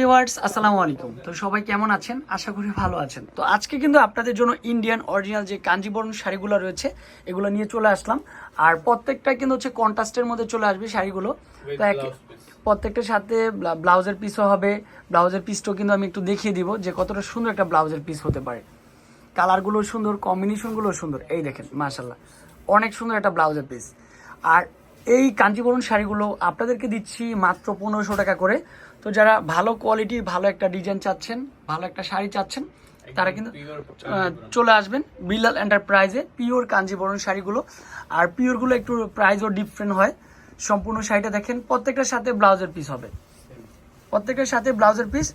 Viewers আসসালামু আলাইকুম। তো সবাই কেমন আছেন? আশা করি ভালো আছেন। তো আজকে কিন্তু আপনাদের জন্য ইন্ডিয়ান অরিজিনাল যে কাঞ্জিবরণ শাড়িগুলো রয়েছে এগুলো নিয়ে চলে আসলাম। আর প্রত্যেকটা কিন্তু হচ্ছে কন্ট্রাস্টের মধ্যে চলে আসবে শাড়িগুলো। তো এক প্রত্যেকটার সাথে ব্লাউজের পিসও হবে। ব্লাউজের পিসটাও কিন্তু আমি একটু দেখিয়ে দিব যে কতটা সুন্দর একটা ব্লাউজের পিস হতে পারে। কালারগুলো সুন্দর কম্বিনেশনগুলো সুন্দর। এই দেখেন মাশাল্লাহ অনেক সুন্দর একটা ব্লাউজের পিস আর এই কাঞ্জিবরণ শাড়িগুলো আপনাদেরকে দিচ্ছি মাত্র পনেরোশো টাকা করে। তো যারা ভালো কোয়ালিটির ভালো একটা ডিজাইন চাচ্ছেন ভালো একটা শাড়ি চাচ্ছেন তারা কিন্তু চলে আসবেন। বিল্লাল এন্টারপ্রাইজে পিওর কাঞ্জিবরণ শাড়িগুলো। আর পিওরগুলো একটু প্রাইসও ডিফারেন্ট হয়। সম্পূর্ণ শাড়িটা দেখেন প্রত্যেকটার সাথে ব্লাউজের পিস হবে। প্রত্যেকের সাথে ব্লাউজের পিস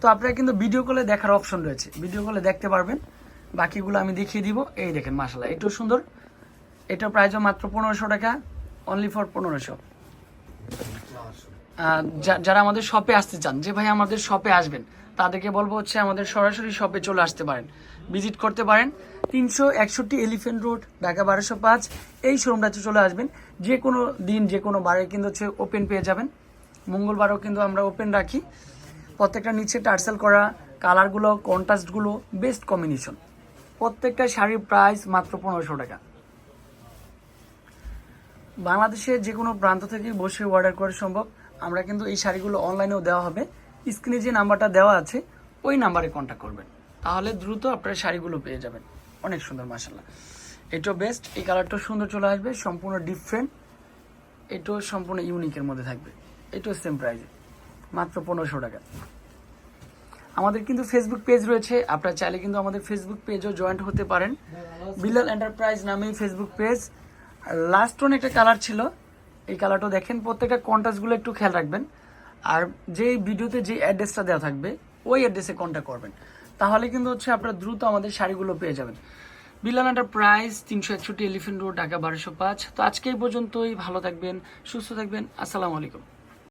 তো আপনারা কিন্তু ভিডিও কলে দেখার অপশন রয়েছে। ভিডিও কলে দেখতে পারবেন। বাকিগুলো আমি দেখিয়ে দিব। এই দেখেন মাসাল্লাহ এটাও সুন্দর। এটা প্রাইসও মাত্র পনেরোশো টাকা অনলি ফর পনেরোশো। যারা আমাদের শপে আসতে চান, যে ভাই আমাদের শপে আসবেন, তাদেরকে বলব হচ্ছে আমাদের সরাসরি শপে চলে আসতে পারেন। ভিজিট করতে পারেন তিনশো একষট্টি এলিফেন্ট রোড ঢাকা বারোশো পাঁচ। এই শোরুমটাতে চলে আসবেন। যে কোনো দিন, যে কোনো বারে কিন্তু হচ্ছে ওপেন পেয়ে যাবেন। মঙ্গলবারও কিন্তু আমরা ওপেন রাখি। প্রত্যেকটা নিচে টার্সেল করা, কালারগুলো কন্ট্রাস্টগুলো বেস্ট কম্বিনেশন প্রত্যেকটা শাড়ির প্রাইস মাত্র পনেরোশো টাকা। বাংলাদেশের যে কোনো প্রান্ত থেকে বসে অর্ডার করা সম্ভব। আমরা কিন্তু এই শাড়িগুলো অনলাইনেও দেওয়া হবে। স্ক্রিনে যে নাম্বারটা দেওয়া আছে, ওই নাম্বারে কন্ট্যাক্ট করবেন। তাহলে দ্রুত আপনারা শাড়িগুলো পেয়ে যাবেন। অনেক সুন্দর মাসাল্লাহ এটাও বেস্ট এই কালারটাও সুন্দর চলে আসবে, সম্পূর্ণ ডিফারেন্ট এটাও সম্পূর্ণ ইউনিকের মধ্যে থাকবে। এটাও সেম প্রাইজে মাত্র পনেরোশো টাকা। আমাদের কিন্তু ফেসবুক পেজ রয়েছে। আপনারা চাইলে কিন্তু আমাদের ফেসবুক পেজও জয়েন্ট হতে পারেন। বিল্লাল এন্টারপ্রাইজ নামেই ফেসবুক পেজ লাস্ট ওয়ান একটা কালার ছিল এই কালারটা দেখেন, প্রত্যেকটা কন্ট্যাক্টগুলো একটু খেয়াল রাখবেন। আর যে ভিডিওতে যে অ্যাড্রেসটা দেওয়া থাকবে, ওই অ্যাড্রেসে কন্ট্যাক্ট করবেন। তাহলে কিন্তু হচ্ছে আপনারা দ্রুত আমাদের শাড়িগুলো পেয়ে যাবেন। বিলানাটার প্রাইস তিনশো একষট্টি এলিফেন্ট রোড ঢাকা বারোশো পাঁচ। তো আজকে এই পর্যন্তই, ভালো থাকবেন, সুস্থ থাকবেন, আসসালামু আলাইকুম।